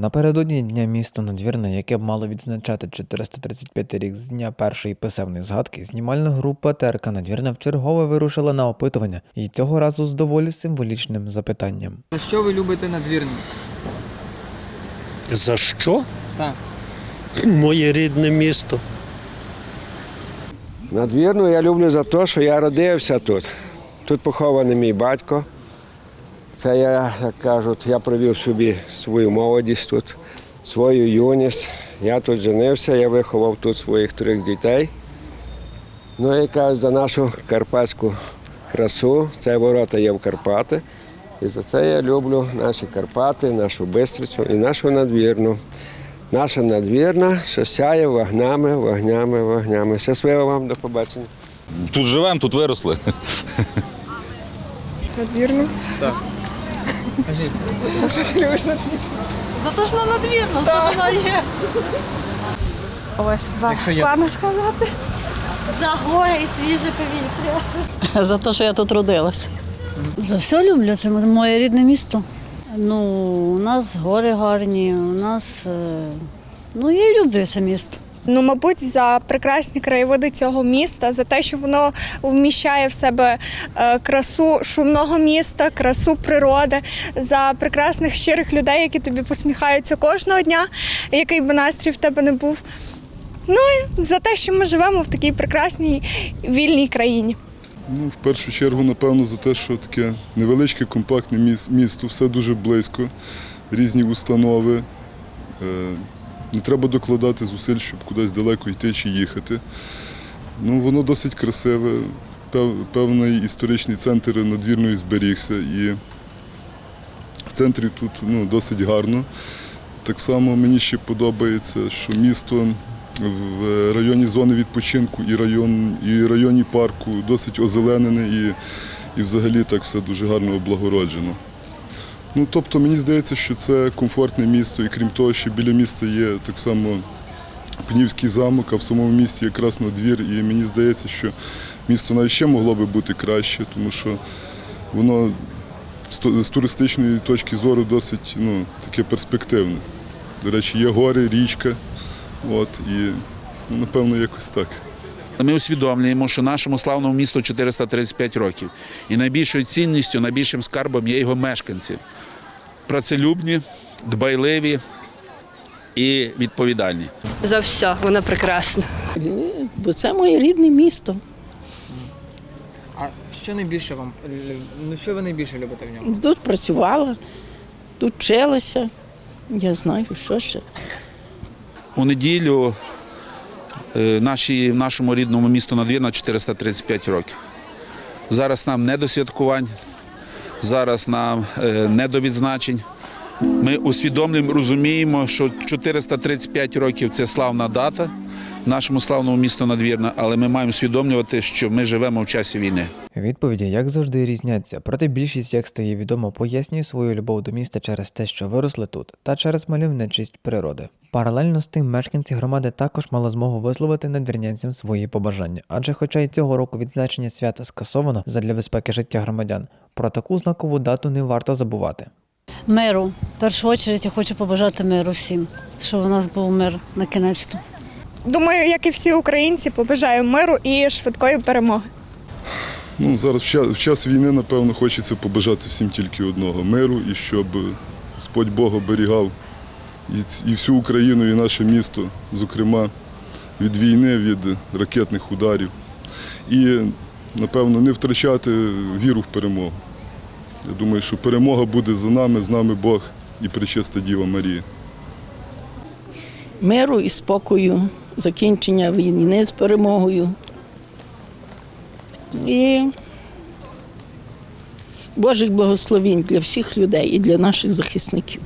Напередодні Дня міста Надвірна, яке б мало відзначати 435 рік з дня першої писемної згадки, знімальна група ТРК Надвірна вчергове вирушила на опитування і цього разу з доволі символічним запитанням. За що ви любите надвірні? За що? Так. Моє рідне місто. Надвірну я люблю за те, що я родився тут. Тут похований мій батько. Це я, як кажуть, я провів собі свою молодість тут, свою юність. Я тут женився, я виховав тут своїх трьох дітей. Ну і кажуть, за нашу карпатську красу, це ворота є в Карпати. І за це я люблю наші Карпати, нашу Бистрицю і нашу надвірну. Наша надвірна, що сяє вогнями, вогнями, вогнями. Щасливо вам, до побачення. Тут живемо, тут виросли. Надвірну. Кажіть. За що ти любиш надвірну? За те, що вона надвірна, за те, що вона є. Ось, Якщо є- складно сказати. За гори і свіже повітря. За те, що я тут родилась. За все люблю, це моє рідне місто. Ну, у нас гори гарні, у нас. е, Ну, я люблю це місто. Ну, мабуть, за прекрасні краєвиди цього міста, за те, що воно вміщає в себе е, красу шумного міста, красу природи, за прекрасних щирих людей, які тобі посміхаються кожного дня, який би настрій в тебе не був. Ну і за те, що ми живемо в такій прекрасній вільній країні. Ну, в першу чергу, напевно, за те, що таке невеличке, компактне місто, все дуже близько, різні установи. Не треба докладати зусиль, щоб кудись далеко йти чи їхати. Ну, воно досить красиве, певний історичний центр надвірної зберігся. І в центрі тут ну, досить гарно. Так само мені ще подобається, що місто в районі зони відпочинку і район, і районі парку досить озеленене і, і взагалі так все дуже гарно облагороджено. Ну, тобто мені здається, що це комфортне місто, і крім того, що біля міста є так само Пнівський замок, а в самому місті є Краснодвір. І мені здається, що місто навіть ще могло би бути краще, тому що воно з туристичної точки зору досить ну, таке перспективне. До речі, є гори, річка. От, і ну, напевно якось так. Ми усвідомлюємо, що нашому славному місту 435 років. І найбільшою цінністю, найбільшим скарбом є його мешканці. Працелюбні, дбайливі і відповідальні. За все, вона прекрасна. Бо це моє рідне місто. А що найбільше вам? Ну що ви найбільше любите в ньому? Тут працювала, тут вчилася. Я знаю, що ще. У неділю е, наші, в нашому рідному місту Надвірна 435 років. Зараз нам не до святкувань, зараз нам е, не до відзначень. Ми усвідомлюємо, розуміємо, що 435 років це славна дата нашому славному місту Надвірна, але ми маємо усвідомлювати, що ми живемо в часі війни. Відповіді, як завжди, різняться, проте більшість, як стає відомо, пояснює свою любов до міста через те, що виросли тут, та через мальовничість природи. Паралельно з тим, мешканці громади також мали змогу висловити надвірнянцям свої побажання, адже, хоча й цього року відзначення свята скасовано задля безпеки життя громадян, про таку знакову дату не варто забувати. Миру. В першу чергу я хочу побажати миру всім, щоб у нас був мир на кінець. Думаю, як і всі українці, побажаю миру і швидкої перемоги. Ну, зараз в час, в час війни, напевно, хочеться побажати всім тільки одного миру і щоб Господь Бог оберігав і, і всю Україну, і наше місто, зокрема, від війни, від ракетних ударів. І, напевно, не втрачати віру в перемогу. Я думаю, що перемога буде за нами, з нами Бог і Пречиста Діва Марія. Миру і спокою, закінчення війни з перемогою. І Божих благословінь для всіх людей і для наших захисників.